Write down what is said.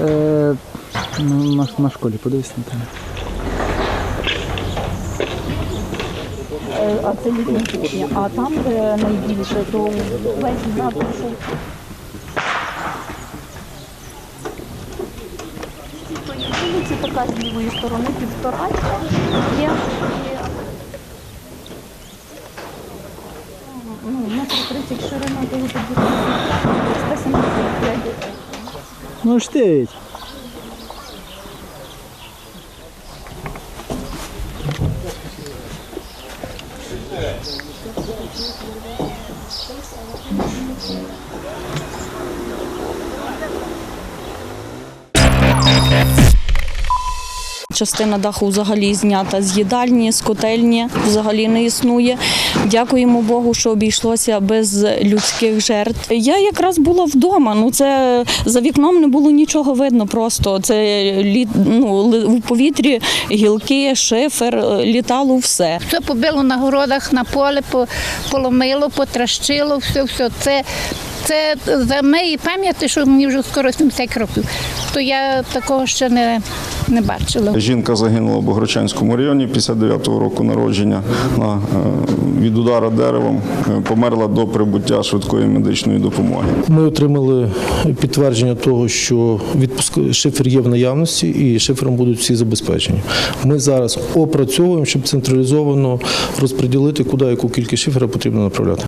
Е, ну, на, на школі подивись на тебе. А це літня кухня, а там, е, найбільше, то весь напишу. Вулиці така з лівої сторони півторачка є. Ну, метр 30 ширина того підвісу. 175 Ну ж ти ведь. Частина даху взагалі знята з їдальні, з котельні взагалі не існує. Дякуємо Богу, що обійшлося без людських жертв. Я якраз була вдома. Ну це за вікном не було нічого видно. Просто це лі, ну, в повітрі гілки, шифер, літало все. Все побило на городах, на поле, по- поломило, потращило, все, все. Це, це за моєї пам'яті, що мені вже скоро 70 років, то я такого ще не, не бачила. Жінка загинула в Богородчанському районі 59-го року народження на, е, від удара деревом. Е, Померла до прибуття швидкої медичної допомоги. Ми отримали підтвердження того, що відпуск шифер є в наявності і шифером будуть всі забезпечені. Ми зараз опрацьовуємо, щоб централізовано розподілити, куди яку кількість шифера потрібно направляти.